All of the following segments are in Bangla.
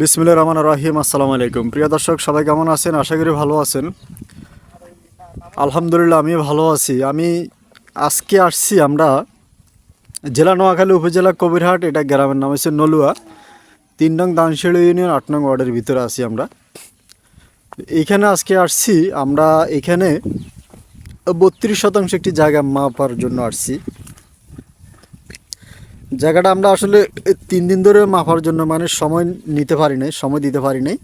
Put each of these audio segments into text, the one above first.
বিসমিল্লা রহমান রাহিম, আসসালামু আলাইকুম। প্রিয় দর্শক, সবাই কেমন আছেন? আশা করি ভালো আছেন। আলহামদুলিল্লাহ, আমি ভালো আছি। আমি আজকে আসছি আমরা জেলা নোয়াখালী উপজেলা কবিরহাট, এটা গ্রামের নাম হচ্ছে নলুয়া। তিন নং দানশিড়ি ইউনিয়ন, আট নং ওয়ার্ডের ভিতরে আছি আমরা। এইখানে আজকে আসছি, আমরা এখানে বত্রিশ শতাংশ একটি জায়গা মাপার জন্য আসছি। জায়গাটা আমরা আসলে তিন দিন ধরে মাপার জন্য মানে সময় নিতে পারি নাই, সময় দিতে পারি নাই।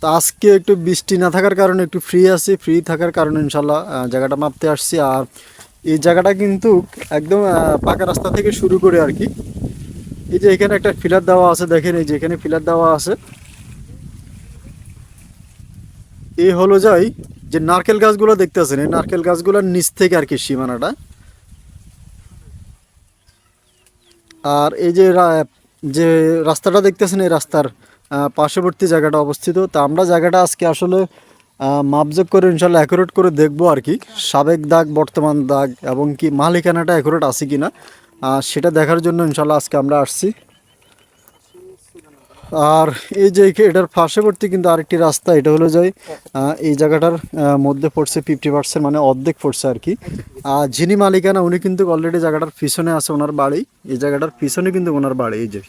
তো আজকে একটু বৃষ্টি না থাকার কারণে একটু ফ্রি আছি ফ্রি থাকার কারণে ইনশাল্লাহ জায়গাটা মাপতে আসছি। আর এই জায়গাটা কিন্তু একদম পাকা রাস্তা থেকে শুরু করে আর কি। এই যে এখানে একটা ফিলার দেওয়া আছে, দেখেন এই যে এখানে ফিলার দেওয়া আছে। এই হলো যাই, যে নারকেল গাছগুলো দেখতেছেন, এই নারকেল গাছগুলোর নিচ থেকে আর কি সীমানাটা। আর এই যে যে রাস্তাটা দেখতেছেন, এই রাস্তার পার্শ্ববর্তী জায়গাটা অবস্থিত। তা আমরা জায়গাটা আজকে আসলে মাপজোক করে ইনশাল্লাহ অ্যাকুরেট করে দেখব আর কি। সাবেক দাগ, বর্তমান দাগ, এবং কি মালিকানাটা অ্যাকুরেট আছে কি না সেটা দেখার জন্য ইনশাল্লাহ আজকে আমরা আসছি। আর এই যে এটার পার্শ্ববর্তী কিন্তু আরেকটি রাস্তা এটা হলো যে আহ, এই জায়গাটার মধ্যে পড়ছে ফিফটি পার্সেন্ট মানে অর্ধেক পড়ছে আর কি। আর যিনি মালিকানা উনি কিন্তু অলরেডি জায়গাটার পিছনে আছে ওনার বাড়ি। এই জায়গাটার পিছনে কিন্তু ওনার বাড়ি এই যে।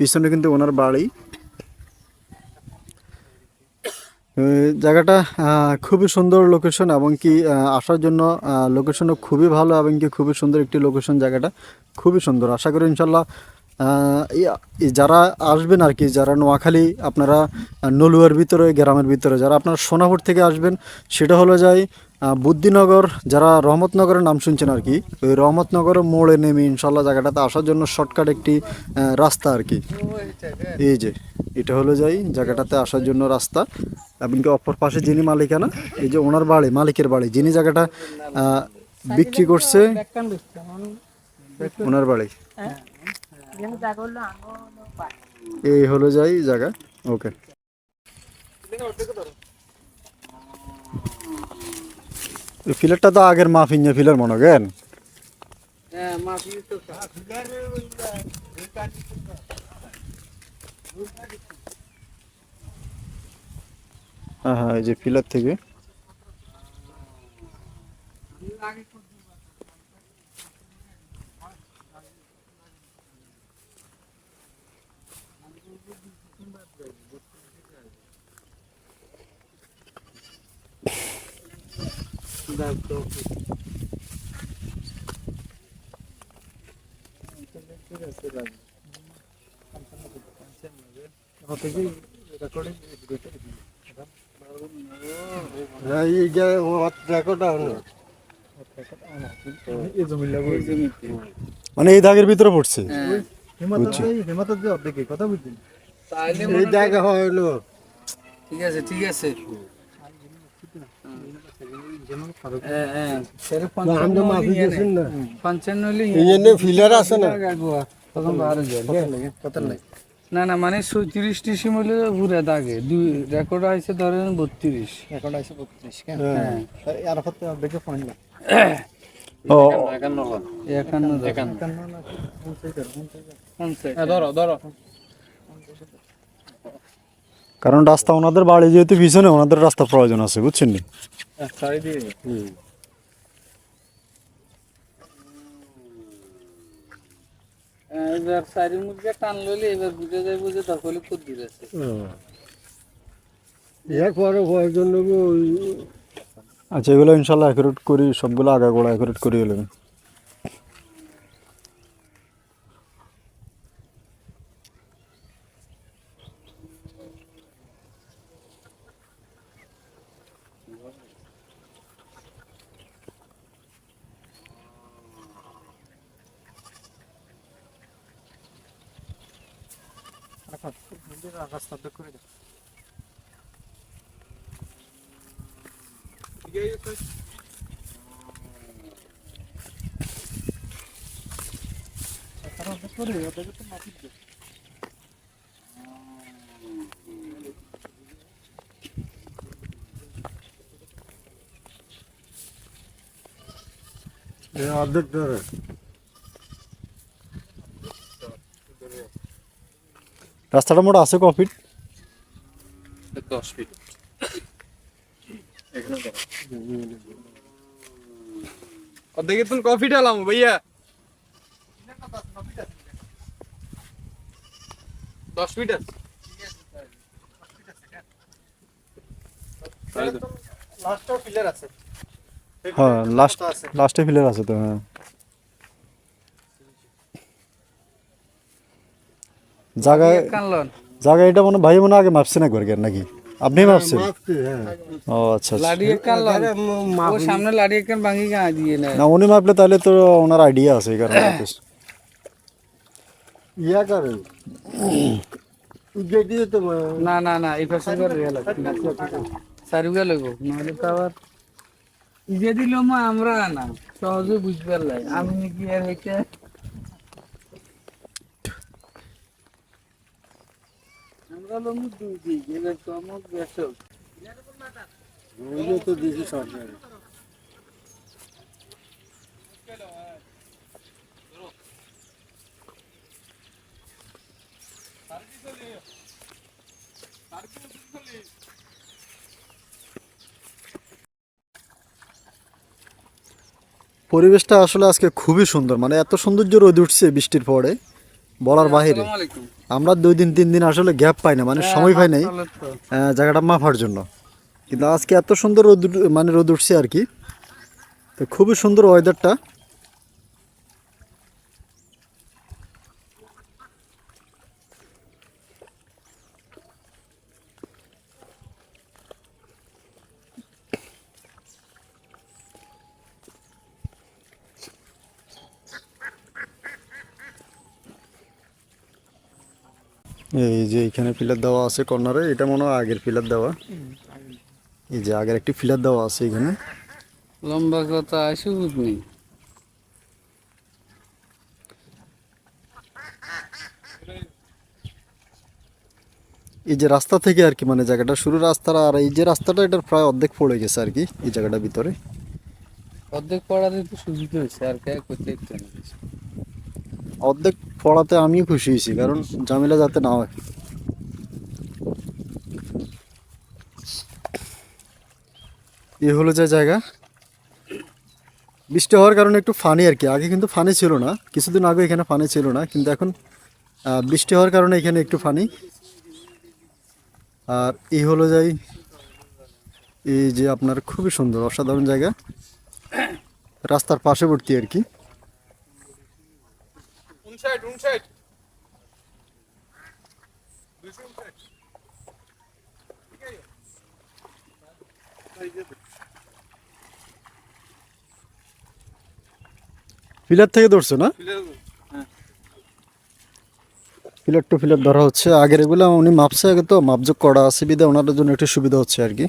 পিছনে কিন্তু ওনার বাড়ি। জায়গাটা খুবই সুন্দর লোকেশন এবং কি আসার জন্য লোকেশনও খুবই ভালো এবং কি খুবই সুন্দর একটি লোকেশন জায়গাটা। খুবই সুন্দর। আশা করি ইনশাল্লাহ যারা আসবেন আর কি, যারা নোয়াখালী, আপনারা নলুয়ার ভিতরে, গ্রামের ভিতরে, যারা আপনারা সোনাপুর থেকে আসবেন, সেটা হলো যাই বুদ্ধিনগর, যারা রহমতনগরের নাম শুনছেন আর কি, ওই রহমতনগরের মোড়ে নেমে ইনশাল্লাহ জায়গাটাতে আসার জন্য শর্টকাট একটি রাস্তা আর কি। এই যে, এটা হলো যাই, জায়গাটাতে আসার জন্য রাস্তা। এবং কি অপর পাশে যিনি মালিকানা, এই যে ওনার বাড়ি, মালিকের বাড়ি, যিনি জায়গাটা বিক্রি করছে, ওনার বাড়ি। এই হলো যাই জায়গা ওকে ফিলারটা তো আগের মাফিন ফিলার মনে করেন হ্যাঁ হ্যাঁ এই যে ফিলার থেকে মানে এই দাগের ভিতরে পড়ছে? কথা বুঝছি। এই জায়গা হইল ঠিক আছে ঠিক আছে হ্যাঁ, হ্যাঁ। সেরে পঞ্চান্ন হলে ইয়ে নেই। পঞ্চান্ন হলে ইয়ে নেই। না না মানে টিসি মূল্য ঘুরে দাগে দুই রেকর্ড আছে ধরেন বত্রিশ এখন আছে বত্রিশ কারণ রাস্তা ওনাদের বাড়ি যেহেতু পিছনে, ওনাদের রাস্তা প্রয়োজন আছে, বুঝছেন এবার মুরগি টান লইলে এবার বুঝে যায় দখলে এরপরে আচ্ছা এগুলো ইনশাল্লাহ অ্যাকুরেট করি সবগুলো আগা গোড়া accurate Efendim, bir arkasından dökülür. Gel kaç. Tamam, bu soruyor. Ya da bütün matik Ya aldık dörü. রাস্তাটা মোটা আছে কফিট দশ ফিট। অর্ধেকে তুমি কফি ভাইয়া? দশ ফিট আছে। হ্যাঁ লাস্ট লাস্টে ফিলার আছে তো হ্যাঁ। জায়গায় জায়গা এটা মনে ভাই মনে আগে মাপছে না একবার কেন নাকি আপনি মাপছেন? হ্যাঁ। ও আচ্ছা আচ্ছা। ও সামনে লাড়িয়ে কান ভাঙি দিয়ে না উনি মাপলে তাহলে তো ওনার আইডিয়া আছে এই কারণে ইয়া করেন। না না না এই পাশে করে রেল সারিগা লাগবো নাহলে তো আবার ইজে দিল আমরা না সহজে বুঝতে পারলাই আমি নাকি আর হইতে আমরা লমু দুই দিক এবার চমক বেসক তো দিয়েছি সরকার। পরিবেশটা আসলে আজকে খুবই সুন্দর মানে এত সৌন্দর্য রোদ উঠছে বৃষ্টির পরে বলার বাহিরে। আসসালামু আলাইকুম। আমরা দুই দিন তিন দিন আসলে গ্যাপ পাই না মানে সময় পাই নাই জায়গাটা মাফার জন্য। কিন্তু আজকে এত সুন্দর রোদ মানে রোদ উঠছে আর কি তো খুবই সুন্দর ওয়েদারটা এই যে এখানে ফিলার দেওয়া আছে কর্নারে এটা মনে হয় আগের পিলার দেওয়া। এই যে আগের একটি ফিলার দেওয়া আছে এখানে। লম্বা কথা আসে বুঝ নেই। এই যে রাস্তা থেকে আর কি মানে জায়গাটা শুরু রাস্তার আর এই যে রাস্তাটা এটার প্রায় অর্ধেক পড়ে গেছে আর কি এই জায়গাটার ভিতরে। অর্ধেক পড়াতে তো সুবিধা হয়েছে আর কে করতে অর্ধেক পড়াতে আমিও খুশি হয়েছি, কারণ ঝামেলা যাতে না হয়। এ হলো যে জায়গা। বৃষ্টি হওয়ার কারণে একটু ফানি আর কি। আগে কিন্তু ফানি ছিল না, কিছুদিন আগে এখানে ফানি ছিল না, কিন্তু এখন বৃষ্টি হওয়ার কারণে এখানে একটু ফানি। আর এই হলো যাই, এই যে আপনার খুবই সুন্দর, অসাধারণ জায়গা। রাস্তার পাশে পাশেবর্তী আর কি। দুশো উনষাট পিলার থেকে ধরছো না? হ্যাঁ। ফিলার টু ফিলার ধরা হচ্ছে। আগের এগুলো উনি মাপছে আগে তো মাপযোগ করা আছে বিধে ওনাদের জন্য একটু সুবিধা হচ্ছে আর কি।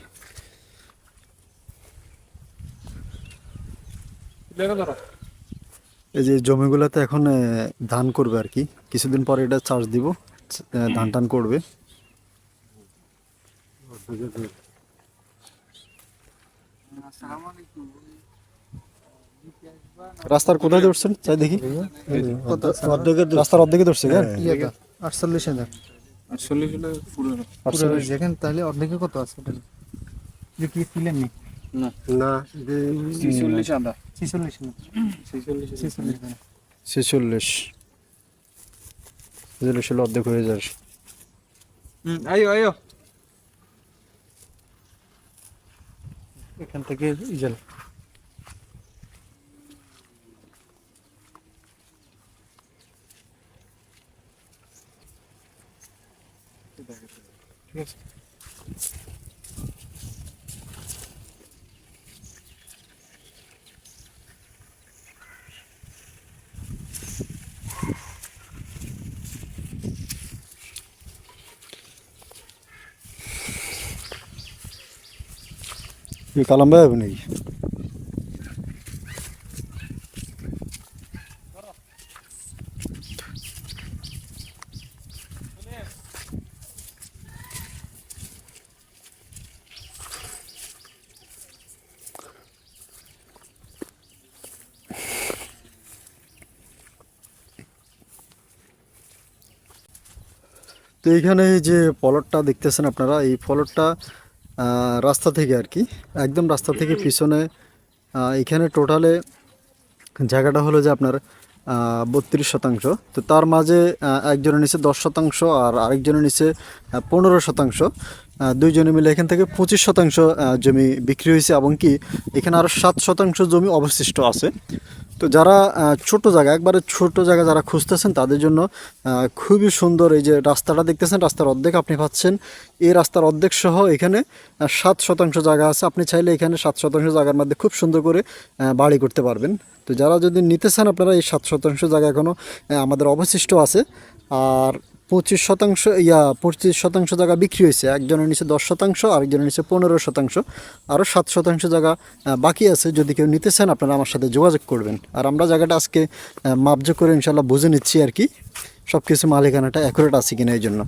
ধরো। এই যে জমিগুলোতে এখন ধান করবে আর কি। কিছুদিন পরে এটা চাষ দিব আহ, ধান টান করবে। রাস্তার কোথায় ধরছেন? চাই দেখি। অর্ধেকের রাস্তার অর্ধেকে ধরছে কেন? আটচল্লিশ হাজার। আটচল্লিশ। যেখানে তাহলে অর্ধেকে কত আছে? কি ছিলেন না। না ছিচল্লিশ আদা ছিচল্লিশ না ছিচল্লিশ। ছিচল্লিশ ছেচল্লিশ। ছেচল্লিশ হলে অর্ধেক হয়ে যাবে হুম আইও আইও এখান থেকে ইজাল কি কালাম ভাই আপনি নাকি তো এইখানে যে ফলটটা দেখতেছেন আপনারা এই ফলটটা রাস্তা থেকে আর কি, একদম রাস্তা থেকে পিছনে এখানে টোটালে জায়গাটা হলো যে আপনার বত্রিশ শতাংশ। তো তার মাঝে একজনের নিচে দশ শতাংশ আর আরেকজনের নিচে পনেরো শতাংশ। দুইজনে মিলে এখান থেকে পঁচিশ শতাংশ জমি বিক্রি হয়েছে এবং কি এখানে আরও সাত শতাংশ জমি অবশিষ্ট আছে। তো যারা ছোট জায়গা, একবারে ছোট জায়গা যারা খুঁজতেছেন, তাদের জন্য খুবই সুন্দর এই যে রাস্তাটা দেখতেছেন, রাস্তার অর্ধেক আপনি পাচ্ছেন। এই রাস্তার অর্ধেক সহ এখানে সাত শতাংশ জায়গা আছে। আপনি চাইলে এখানে সাত শতাংশ জায়গার মধ্যে খুব সুন্দর করে বাড়ি করতে পারবেন। তো যারা যদি নিতে চান, আপনারা এই সাত শতাংশ জায়গা এখনও আমাদের অবশিষ্ট আছে। আর পঁচিশ শতাংশ, ইয়া, পঁচিশ শতাংশ জায়গা বিক্রি হয়েছে। একজনের নিচে দশ শতাংশ, আরেকজনের নিচে পনেরো শতাংশ। আরও সাত শতাংশ জায়গা বাকি আছে। যদি কেউ নিতে চান, আপনারা আমার সাথে যোগাযোগ করবেন। আর আমরা জায়গাটা আজকে মাপজ করে ইনশাল্লাহ বুঝে নিচ্ছি আর কি। সব কিছু মালিকানাটা অ্যাকুরেট আছে কিনা এই জন্য।